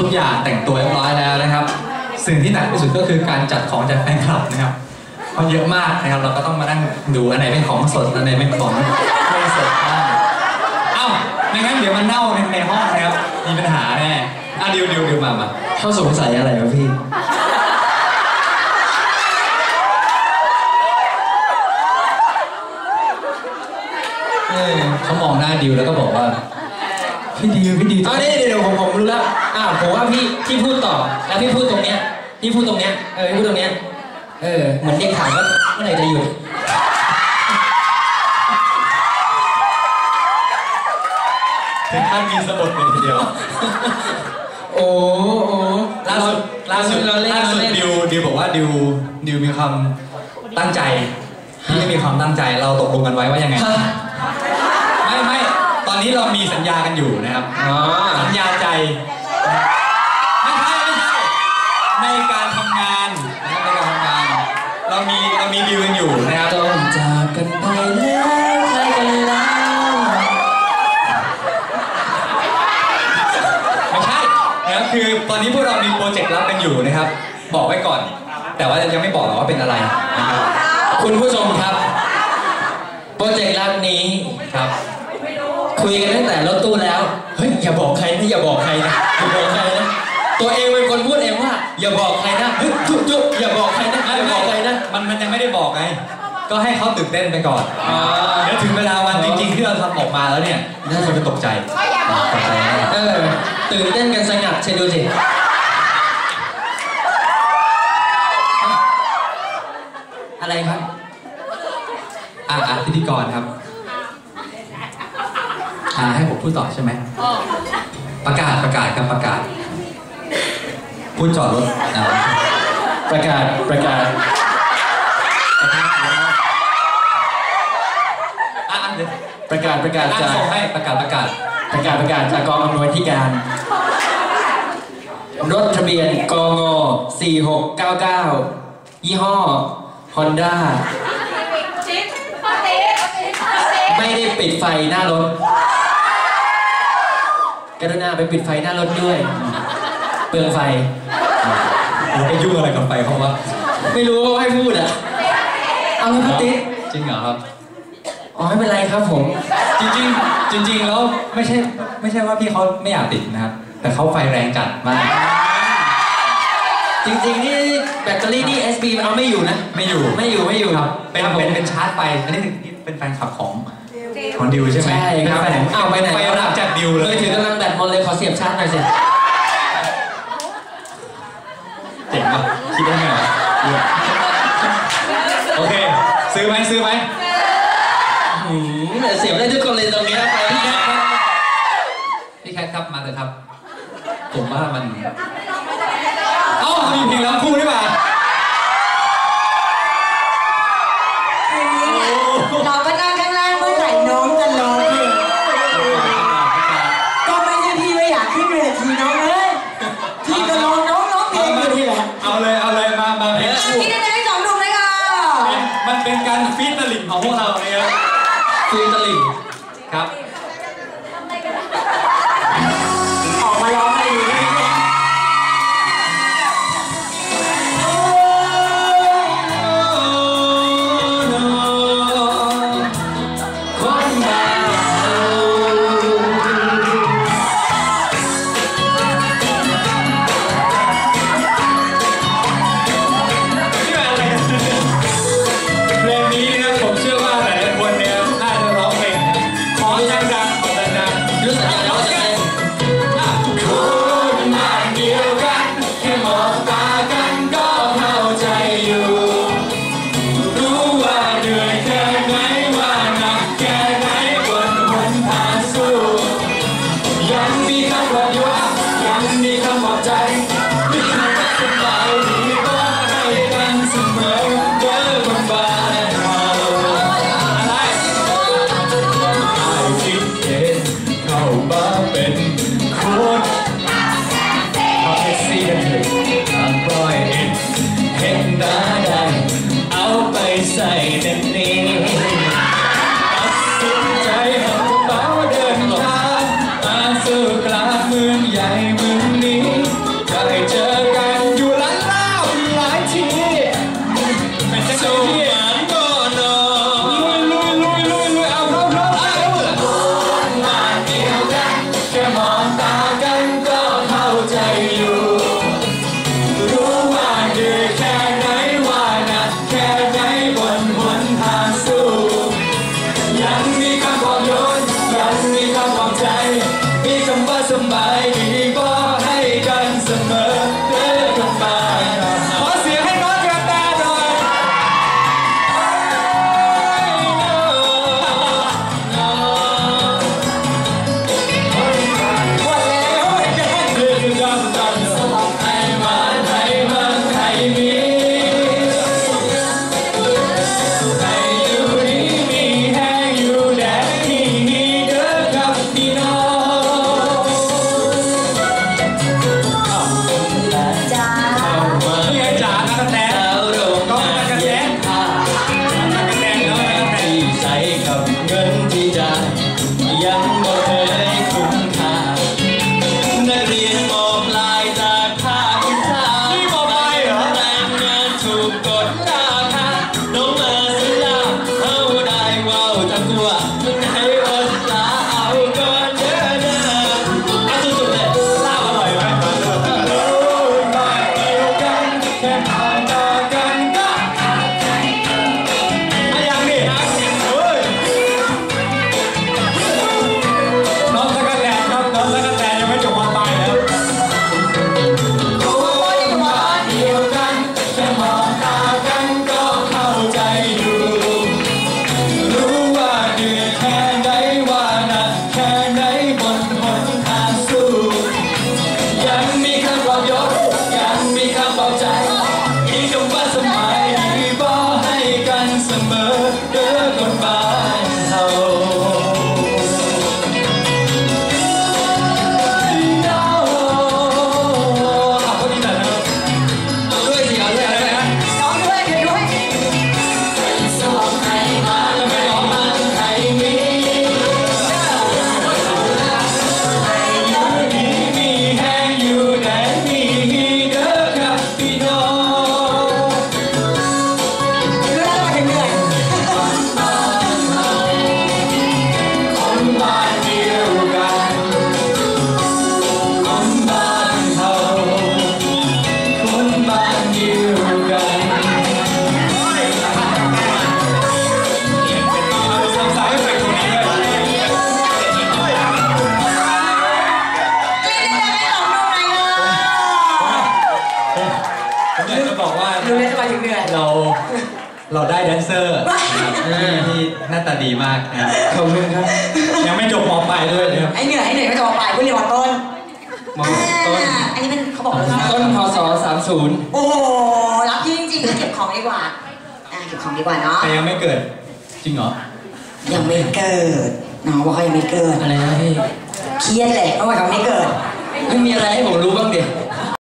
ทุกอย่างแต่งตัวเรียบร้อยแล้วนะครับ สิ่งที่หนักที่สุดก็คือการจัดของจากแฟนคลับนะครับเพราะเยอะมากนะครับเราก็ต้องมานั่งดูอันไหนเป็นของสดอันไหนเป็นของไม่สดบ้างเอ้าไม่งั้นเดี๋ยวมันเน่าในในห้องนะครับมีปัญหาแน่อะดิวดิวดิวมามาเขาสงสัยอะไรวะพี่เขามองหน้าดิวแล้วก็บอกว่า พี่ดิวพี่ดิวเอานี่เดี๋ยวผมผมรู้แล้วอ่าผมว่าพี่พี่พูดต่อแล้วพี่พูดตรงเนี้ยพี่พูดตรงเนี้ยเออพี่พูดตรงเนี้ยเออเหมือนเด็กถามว่าเมื่อไหร่จะหยุดถึงขั้นมีสะบดเลยทีเดียว โอ้โอ้ล่าสุดล่าสุดเราเล่นล่าเราสุดเล่นดิวดิวบอกว่าดิวดิวมีความตั้งใจพี่มีความตั้งใจเราตกลงกันไว้ว่ายังไงฮะไม่ไม่ต อนนี้เรามีสัญญากันอยู่นะครับอ๋อสัญญาใจไม่ใช่ไม่ใช่ในการทำงานนะครับในการทำงาน เรามีเรามีดีลกันอยู่นะครับต้องจากกันไปแล้วใครกันแล้วไม่ใช่นะครับคือตอนนี้พวกเรามีโปรเจกต์ลับกันอยู่นะครับ บอกไว้ก่อน แต่ว่ายังไม่บอกหรอกว่าเป็นอะไรนะครับคุณผู้ชมครับ โปรเจกต์ลับนี้ครับ คุยกันตั้งแต่รถตู้แล้ว เฮ้ยอย่าบอกใครนะอย่าบอกใครนะอย่าบอกใครนะ ตัวเองเป็นคนพูดเองว่า อย่าบอกใครนะเฮ้ยจุ๊บจุ๊บอย่าบอกใครนะอย่าบอกใครนะ มันมันยังไม่ได้บอกไง ก็ให้เขาตื่นเต้นไปก่อนอ่าเดี๋ยวถึงเวลาวันจริงๆที่เราทำออกมาแล้วเนี่ยน่าจะเป็นตกใจตกใจแน่เออตื่นเต้นกันสงัดเชญดูสิอะไรครับ อะอะพิธีกรครับ อ่าให้ผมพูดต่อใช่ไหม ประกาศประกาศครับประกาศ พูดจอดรถอ่าประกาศประกาศอะอะเดี๋ยวประกาศประกาศอะจากส่งให้ประกาศประกาศ ประกาศประกาศจากกองอำนวยการ รถทะเบียนกง4699 ยี่ห้อ Honda ไม่ได้ปิดไฟหน้ารถ กรุณาไปปิดไฟหน้ารถด้วย เปลืองไฟผมไปยุ่งอะไรกับไฟเขาวะไม่รู้ว่าให้พูดอะ เอาแล้วพี่ติ๊กจริงเหรอครับ อ๋อไม่เป็นไรครับผม จริงๆ จริง ๆ แล้วไม่ใช่ไม่ใช่ว่าพี่เขาไม่อยากติดนะครับ แต่เขาไฟแรงจัดมาก จริงๆ นี่แบตเตอรี่นี่ SB มันเอาไม่อยู่นะ ไม่อยู่ ไม่อยู่ไม่อยู่ครับเป็นครับผม เป็นเป็นชาร์จไฟอันนี้เป็นแฟนคลับของของดิวใช่ไหมใช่ครับเป็นแฟนเอาไปไหน ไฟรับจากดิวเลเลยยถือกำลัง แบตหมดเลยขอเสียบชาร์จหน่อยสิเจ๋งอะคิดได้ไงวะโอเค ซื้อไหมซื้อไหมหืมเสียบได้ทุกคนเลยตรงนี้ไปพี่แคทครับพี่แคทครับมาเลยครับ ผมว่ามัน เอ้ามีเพลงร้องคู่ด้วยป่ะ ฟีดตลิ่งของ 宅は。 เราเราได้แดนเซอร์นะครับที่ที่หน้าตาดีมากนะครับขอบคุณครับ ยังไม่จบมปลายด้วยนะครับไอ้เหนื่อยไอ้เหนื่อยก็จะมาไปคุณเรียกว่าต้นมต้น อ่าอันนี้เป็นเขาบอกเลยต้นพศ30 โอ้โหรับพี่จริงๆเก็บของดีกว่าอ่าเก็บของดีกว่าเนาะใครยังไม่เกิด จริงเหรอ ยังไม่เกิดน้องบอกเขายังไม่เกิดอะไรนะพี่เครียดแหละเพราะว่าเขาไม่เกิด ไม่มีอะไรให้ผมรู้บ้างดิฮ